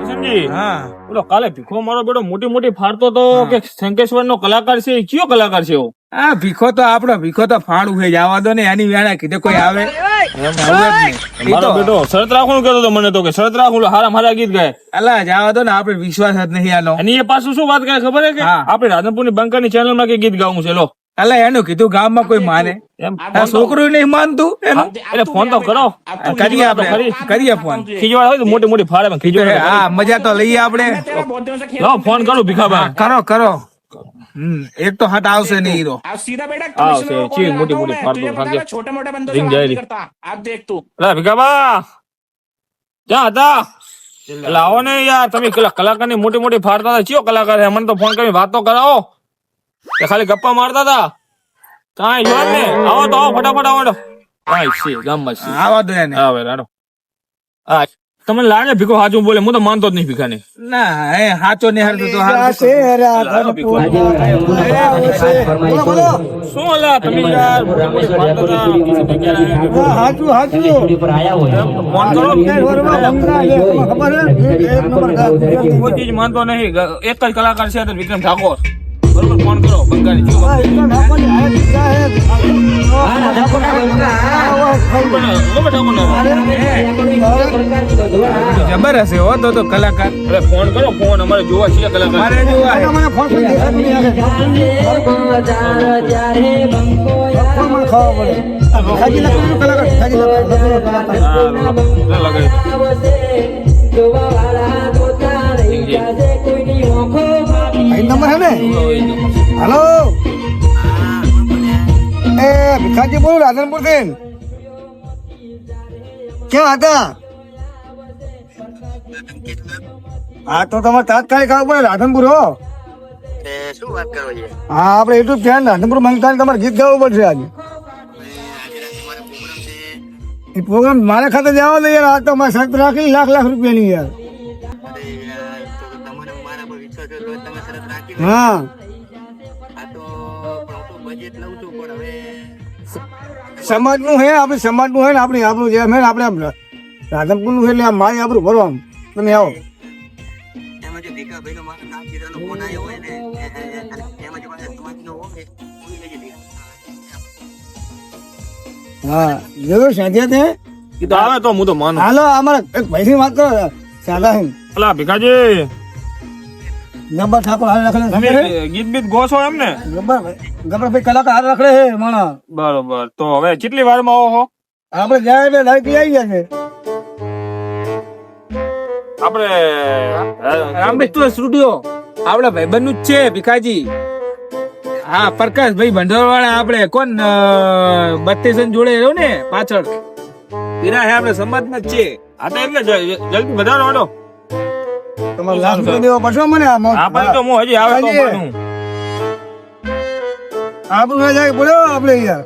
કિશનજી હા. ઓલો કાલે ભીખો મારો બેટો મોટી મોટી ફાડતો તો કે શંકેશ્વર નો કલાકાર છે કયો કલાકાર છે એવો આ ભીખો તો આપણો ભીખો તો ફાડું છે જવા દો ને એની વેળા કીધે કોઈ આવે. મારો બેટો શરત રાખવાનું કહેતો મને તો કે શરત રાખું હારા મારા ગીત ગાય. અલા જવા દો ને આપડે વિશ્વાસ જ નહીં આનો. અને એ પાછું શું વાત કરે ખબર છે કે આપડે આપણે રાધનપુરની બંકરની ચેનલમાં કે ગીત ગાવું છે લો. અલા એનું કીધું ગામમાં કોઈ માને. છોકરું નહીં માનતું એટલે ફોન તો કરો. કરીએ આપણે કરીએ ફોન. ખીજવાડ હોય તો મોટી મોટી ફાળે ખીજવાડ હા મજા તો લઈએ આપણે. લો ફોન કરું ભીખાબા કરો કરો. એક તો હટ આવશે નહીં હીરો. આવશે ચી મોટી મોટી ફાળ છોટા મોટા બંદો રિંગ જાય આપ દેખ તું. લા ભીખાબા ક્યાં હતા? લાવો ને યાર તમે કલાકારની મોટી મોટી ફાળતા ચિયો કલાકાર મને તો ફોન કરી વાતો કરાવો. કે ખાલી ગપ્પા મારતા હતા કાંઈ જોવા જ ને આવો તો આવો ફટાફટ આવો હેડો. કાંઈ છે ગામમાં છે આવા દો એને હા વેર હેડો. હા તમને લાગે ભીખો હાચું બોલે હું તો માનતો જ નહીં ભીખાને ના એ હાચો ને હારતો તો હારું શું અલા તમે યાર મોટી મોટી ફાડતા હતા કિસી ને ક્યાં આવ્યા? ફોન કરો કોઈ ચીજ માનતો નહીં ગ- એક જ કલાકાર છે તો વિક્રમ ઠાકોર બરોબર ફોન કરો બંગાળી જો. જબર હશે હો તો તો કલાકાર અરે ફોન કરો ફોન અમારે જોવા છે કલાકાર મારે જોવા હે. હા, લે લગાડી. નંબર હે ને? હેલો? એ ભિખાજી બોલું રાધનપુરથી ક્યાં હતા? હા તો તમારે તાત્કાલિક આવવું પડે રાધનપુર હો. હા આપણે એટલું ધ્યાન રાધનપુર મંગતા તમારે ગીત ગાવું પડશે આજે. એ પ્રોગ્રામ મારા ખાતે જવા દે યાર આ તો મારે શરત રાખી લાખ લાખ રૂપિયાની યાર. હા. આ સમાજનું હે આપણે સમાજનું હે ને આપણે આપણું જે હે ને આપણે આમ રાધનપુરનું છે એટલે આમ મારી આપણું ભરો આમ. તમે આવો. હા જરૂર સાંજે તે તો આવે તો હું તો માનું. હાલો અમારા એક ભાઈથી વાત કરો સાદા હે. ભીખાજી. ગબ્બર ઠાકોર હાલ રખડે છે. ગીત બીત ગો છો એમ ને ગબ્બર ગબ્બર ભાઈ કલાકાર હાલ રખડે હે માણા બરોબર. તો હવે કેટલી વારમાં આવો હો? આપણે જાય એટલે લાઈટ આવી ગયા છે. આપણે તું સ્ટુડિયો આપડા ભાઈબંધનું જ છે ભીખાજી. હા પ્રકાશ ભાઈ ભંડોળ વાળા આપડે કોણ બત્રીસ જોડે રહ્યો ને પાછળ? પીરા હે આપડે સમાજ ના જ છે હા તો એટલે જલ્દી વધારો હેડો તમારે લાખ રૂપિયા દેવા પડશે મને તો હું હજી આવે તો આપણું જાય બોલો આપણે યાર.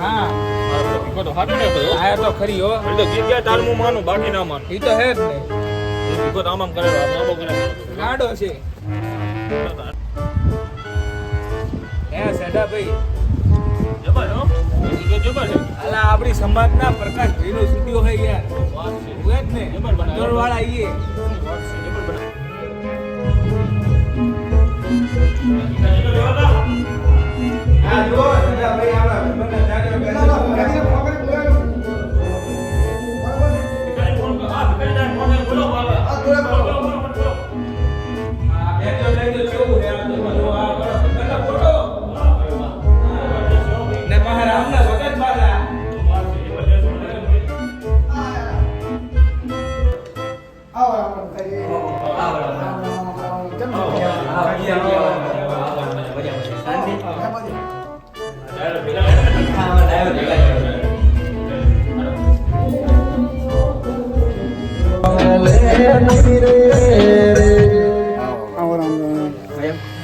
હા. તો હાચો ને ભાઈ. આ તો ખરી હો. એ તો ગીત ગાય હું માનું બાકી ના માનું. એ તો હે જ ને. ભીખો તો આમ આમ કરેલો આમ આમ કરેલો. ગાડો છે. હે સેડા ભાઈ અલા આપણી સમાજ ના પ્રકાશ ભાઈ નો સ્ટુડિયો હે યાર વાત છે. હોય જ ને વાળા ઈએ વાત છે. જબર બનાવે. હા જો ભાઈ આપડા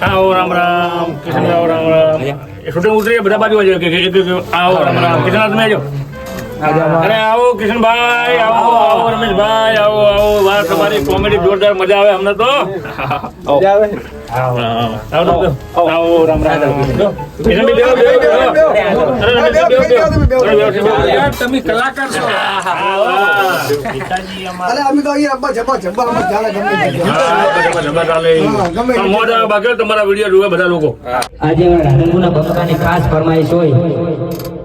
આવો રામ રામ કિશન આવો રામ રામ. શૂટિંગ ઉતરી બધા બાજુ આવો રામ રામ. કિશન તમે અરે આવો કિશનભાઈ આવો આવો રમેશભાઈ આવો આવો. વાત તમારી કોમેડી જોરદાર મજા આવે અમને તો. મજા આવો, આવો, આવો. આવો રામ રામ. અરે, તમે કલાકાર છો અરે અમે તો અહીંયા અબ્બા જબ્બા જબ્બા અમે ચાલે ગમે ચાલે. આવે બાકી તમારા વીડિયો જોવે બધા લોકો આજે રાધનપુરના બંકાની ખાસ ફરમાઈશ હોય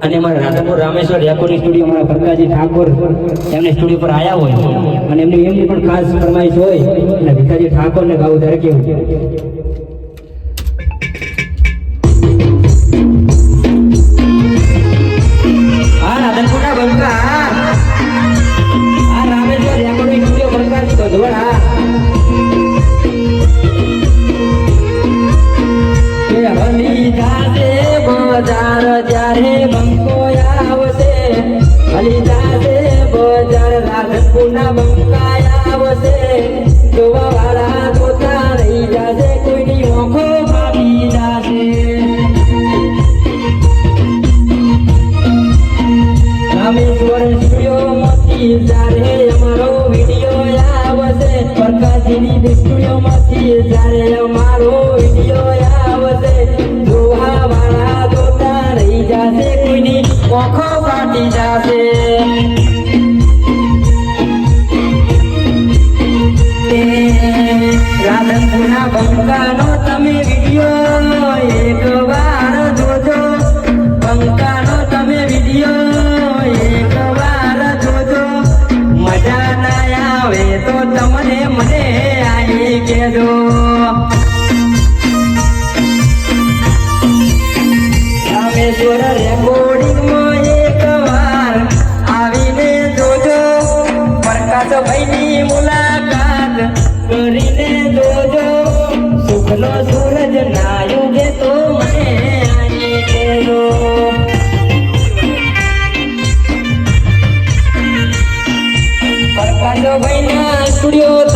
અને અમારા રાધાપુર રામેશ્વર રેકોર્ડિંગ સ્ટુડિયો, અમારા પ્રકાશજી ઠાકોર એમને સ્ટુડિયો પર આવ્યા હોય. અને એમની એમની પણ ખાસ ફરમાઈશ હોય. અને ભીખાજી ઠાકોરને ગાવું ત્યારે કેવું? આ રામેશ્વર સ્ટુડિયોમાંથી જ્યારે અમારો વીડિયો આવશે પ્રકાશજીની સ્ટુડિયોમાંથી જ્યારે અમારો વીડિયો આવશે જોવા વાળા જોતા રહી જશે, કોઈની ઓખો ફાટી જશે. રાધનપુરના બંકાનો તમે પ્રકાશભાઈની મુલાકાત કરીને જોજો. સુખનો સૂરજ ના યુગે તો મને આની કેજો પ્રકાશભાઈના સ્ટુડિયો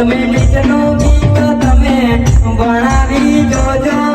તમે ગીતનું ગીત તમે ભણાવી જોજો.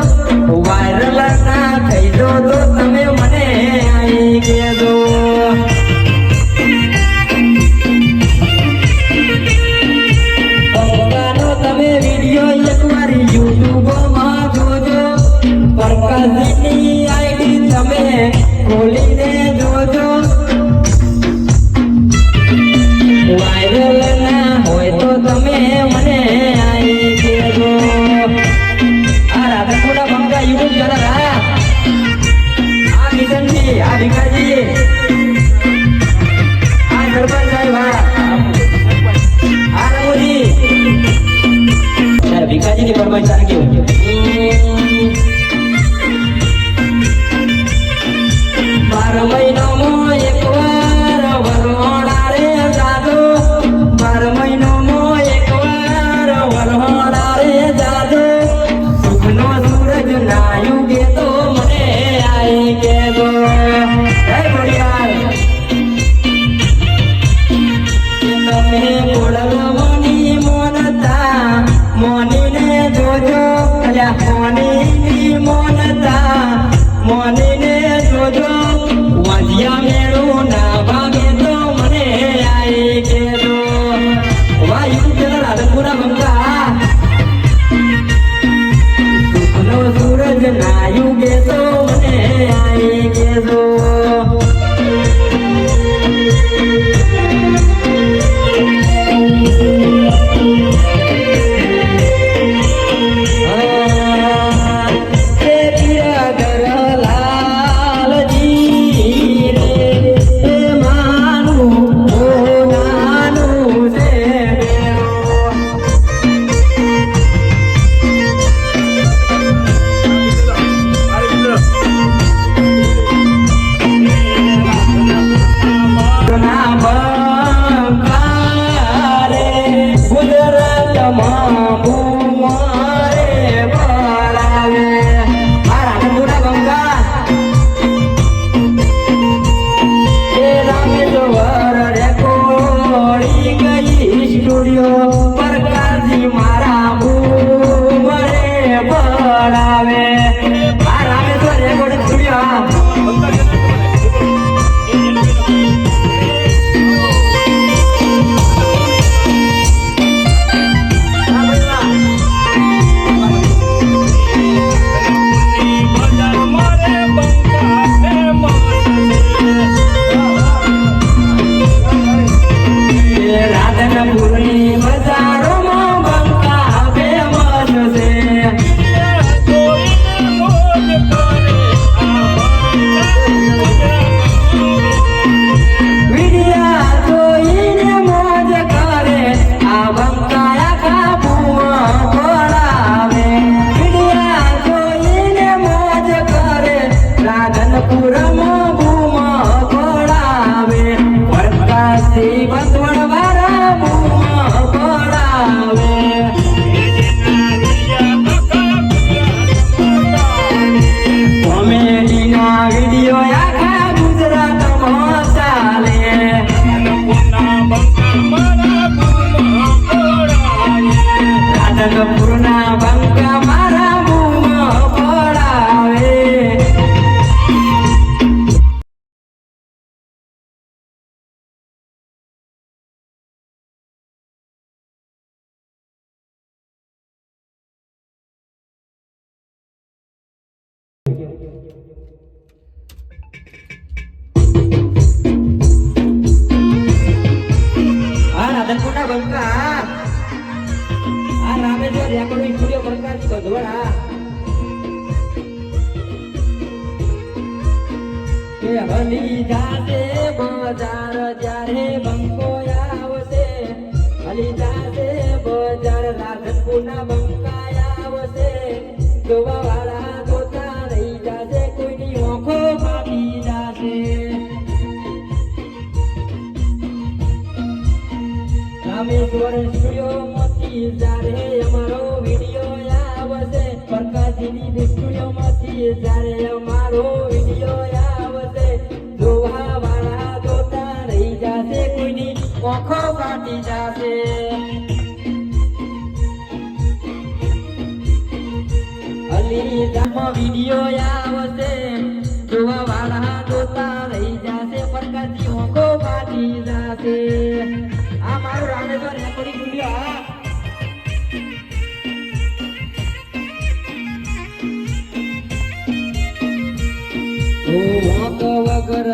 સ્ટુડિયો રાધનપુરના બંકા આ રામેશ્વર રેકોર્ડિંગ સ્ટુડિયો પ્રકાશ ગઢવાડા કે હલી જાતે બજાર, જ્યારે બંકો આવશે. રામેશ્વર સ્ટુડિયો માંથી જ્યારે અમારો વિડિયો આવશે, પ્રકાશની સ્ટુડિયો માંથી જ્યારે અમારો વિડિયો આવશે જોવા વાળા જોતા રહી જશે કોઈની ઓખો ફાટી જશે. અલી જામો વિડિયો આવશે જોવા વાળા જોતા રહી જશે, પ્રકાશની ઓખો ફાટી જશે. ઓ વાંક વગર